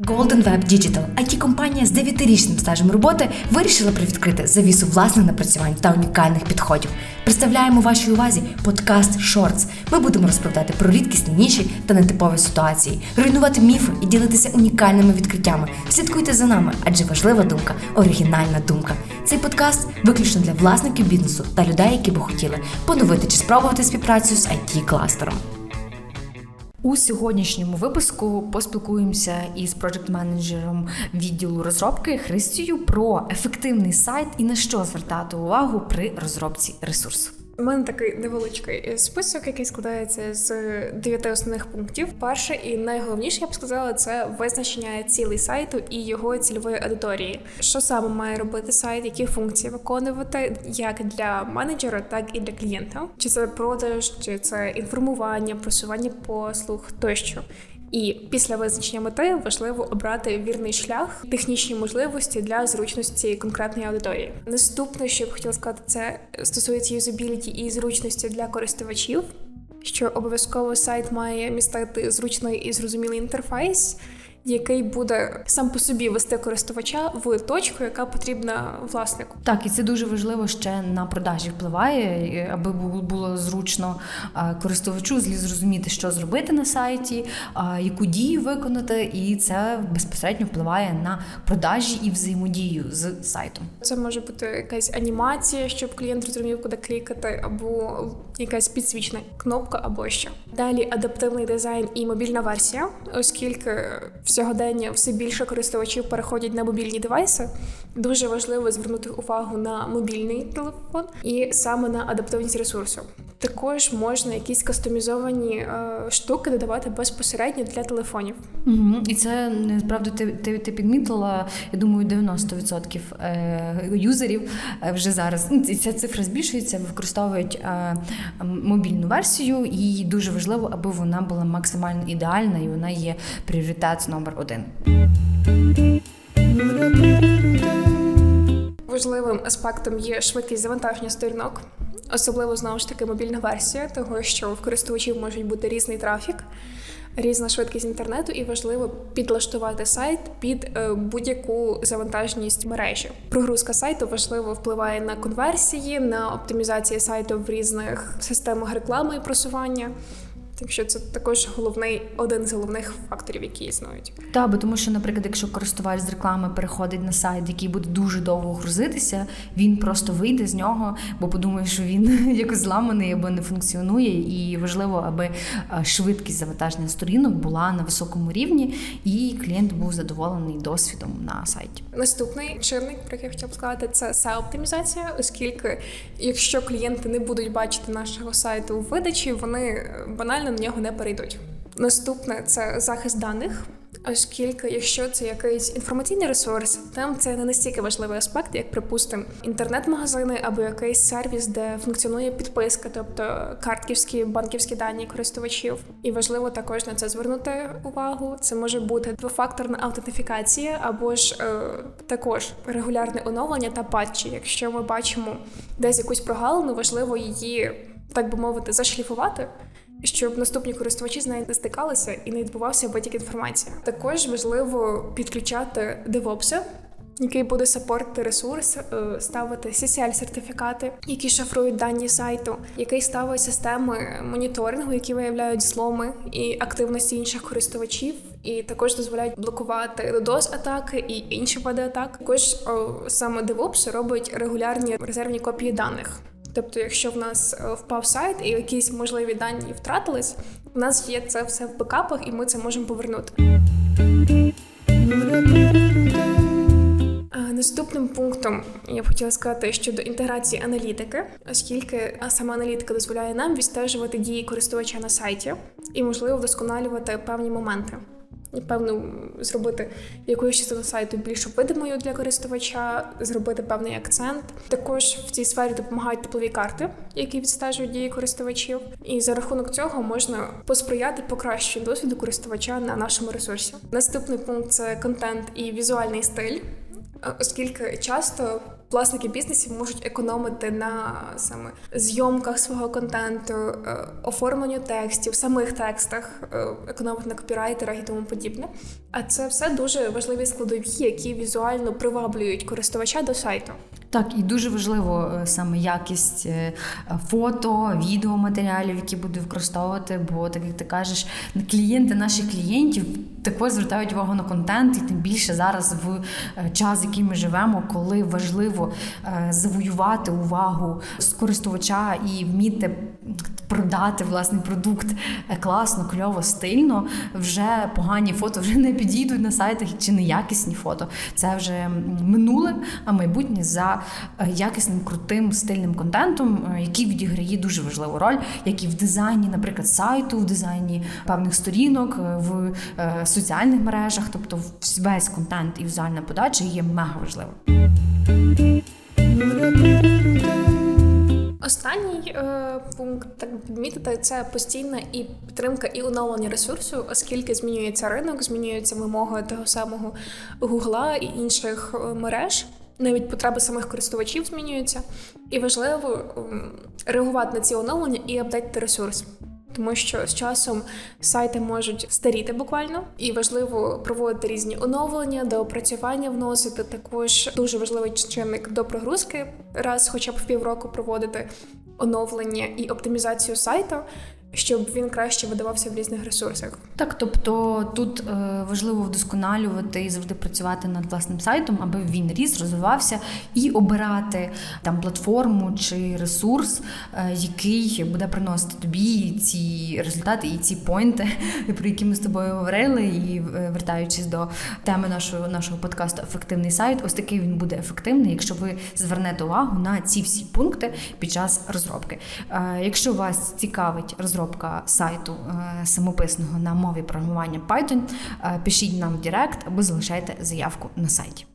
Golden Web Digital, it компанія з 9-річним стажем роботи, вирішила привідкрити завісу власних напрацювань та унікальних підходів. Представляємо вашій увазі подкаст Shorts. Ми будемо розповідати про рідкісні ніші та нетипові ситуації, руйнувати міфи і ділитися унікальними відкриттями. Слідкуйте за нами, адже важлива думка оригінальна думка. Цей подкаст виключно для власників бізнесу та людей, які би хотіли поновити чи спробувати співпрацю з it кластером у сьогоднішньому випуску поспілкуємося із проджект-менеджером відділу розробки Христію про ефективний сайт і на що звертати увагу при розробці ресурсу. У мене такий невеличкий список, який складається з дев'яти основних пунктів. Перше і найголовніше, я б сказала, це визначення цілей сайту і його цільової аудиторії. Що саме має робити сайт, які функції виконувати як для менеджера, так і для клієнта. Чи це продаж, чи це інформування, просування послуг тощо. І після визначення мети важливо обрати вірний шлях, технічні можливості для зручності конкретної аудиторії. Наступне, що я б хотіла сказати, це стосується юзабіліті і зручності для користувачів. Що обов'язково сайт має містити зручний і зрозумілий інтерфейс, який буде сам по собі вести користувача в точку, яка потрібна власнику. Так, і це дуже важливо ще на продажі впливає, аби було зручно користувачу зрозуміти, що зробити на сайті, яку дію виконати, і це безпосередньо впливає на продажі і взаємодію з сайтом. Це може бути якась анімація, щоб клієнт розумів, куди клікати, або якась підсвічна кнопка, або що. Далі адаптивний дизайн і мобільна версія, оскільки сьогодення все більше користувачів переходять на мобільні девайси. Дуже важливо звернути увагу на мобільний телефон і саме на адаптивність ресурсу. Також можна якісь кастомізовані е, штуки додавати безпосередньо для телефонів. Угу. І це насправді ти, ти ти, підмітила. Я думаю, 90% е, юзерів е, вже зараз ну, ця цифра збільшується, використовують е, мобільну версію, і дуже важливо, аби вона була максимально ідеальна, і вона є пріоритет номер один. Важливим аспектом є швидкість завантаження сторінок, особливо знову ж таки мобільна версія, того що в користувачів може бути різний трафік, різна швидкість інтернету, і важливо підлаштувати сайт під е, будь-яку завантаженість мережі. Прогрузка сайту важливо впливає на конверсії, на оптимізацію сайту в різних системах реклами і просування. Так що це також головний один з головних факторів, які існують. Так, бо тому що, наприклад, якщо користувач з реклами переходить на сайт, який буде дуже довго грузитися, він просто вийде з нього, бо подумає, що він якось зламаний або не функціонує. І важливо, аби е, швидкість завантаження сторінок була на високому рівні, і клієнт був задоволений досвідом на сайті. Наступний чинник, про який я хотіла б сказати, це seo оптимізація, оскільки якщо клієнти не будуть бачити нашого сайту у видачі, вони банально на нього не перейдуть. Наступне це захист даних, оскільки, якщо це якийсь інформаційний ресурс, там це не настільки важливий аспект, як, припустимо, інтернет-магазини або якийсь сервіс, де функціонує підписка, тобто картківські банківські дані користувачів. І важливо також на це звернути увагу. Це може бути двофакторна аутентифікація, або ж е, також регулярне оновлення та патчі. Якщо ми бачимо десь якусь прогалину, важливо її так би мовити зашліфувати щоб наступні користувачі з нею не стикалися і не відбувався витік інформації. Також важливо підключати DevOps, який буде сапортити ресурс, е, ставити ccl сертифікати, які шифрують дані сайту, який ставить системи моніторингу, які виявляють зломи і активності інших користувачів, і також дозволяють блокувати ddos атаки і інші види атак. Також саме DevOps робить регулярні резервні копії даних. Тобто, якщо в нас е, впав сайт і якісь можливі дані втратились, у нас є це все в бекапах, і ми це можемо повернути. Наступним пунктом я б хотіла сказати щодо інтеграції аналітики, оскільки сама аналітика дозволяє нам відстежувати дії користувача на сайті і можливо вдосконалювати певні моменти певно, зробити якусь частину сайту більш видимою для користувача, зробити певний акцент. Також в цій сфері допомагають теплові карти, які відстежують дії користувачів. І за рахунок цього можна посприяти покращенню досвіду користувача на нашому ресурсі. Наступний пункт це контент і візуальний стиль. Оскільки часто власники бізнесів можуть економити на саме зйомках свого контенту, е, оформленню текстів, самих текстах, е, економити на копірайтерах і тому подібне. А це все дуже важливі складові, які візуально приваблюють користувача до сайту. Так, і дуже важливо е, саме якість е, фото, відеоматеріалів, які буду використовувати. Бо, так як ти кажеш, клієнти наших клієнтів також звертають увагу на контент, і тим більше зараз в час, час, який ми живемо, коли важливо е, завоювати увагу з користувача і вміти продати власний продукт е, класно, кльово, стильно. Вже погані фото вже не підійдуть на сайтах чи неякісні фото. Це вже минуле, а майбутнє за е, якісним, крутим, стильним контентом, е, який відіграє дуже важливу роль, як і в дизайні, наприклад, сайту, в дизайні певних сторінок, в соціальних мережах. Тобто весь контент і візуальна подача є мега важливим. Останній е, пункт, так підмітити, це постійна і підтримка і оновлення ресурсу, оскільки змінюється ринок, змінюються вимоги того самого Гугла і інших е, мереж. Навіть потреби самих користувачів змінюються, і важливо реагувати на ці оновлення і апдейтити ресурс. Тому що з часом сайти можуть старіти буквально, і важливо проводити різні оновлення, доопрацювання вносити. Також дуже важливий чинник до прогрузки, раз хоча б в півроку проводити оновлення і оптимізацію сайту, щоб він краще видавався в різних ресурсах. Так, тобто тут е, важливо вдосконалювати і завжди працювати над власним сайтом, аби він ріс, розвивався, і обирати там платформу чи ресурс, е, який буде приносити тобі ці результати і ці поінти, про які ми з тобою говорили. І е, вертаючись до теми нашого нашого подкасту Ефективний сайт, ось такий він буде ефективний, якщо ви звернете увагу на ці всі пункти під час розробки. Якщо вас цікавить розробка розробка сайту е, самописного на мові програмування Python, е, пишіть нам в Директ або залишайте заявку на сайті.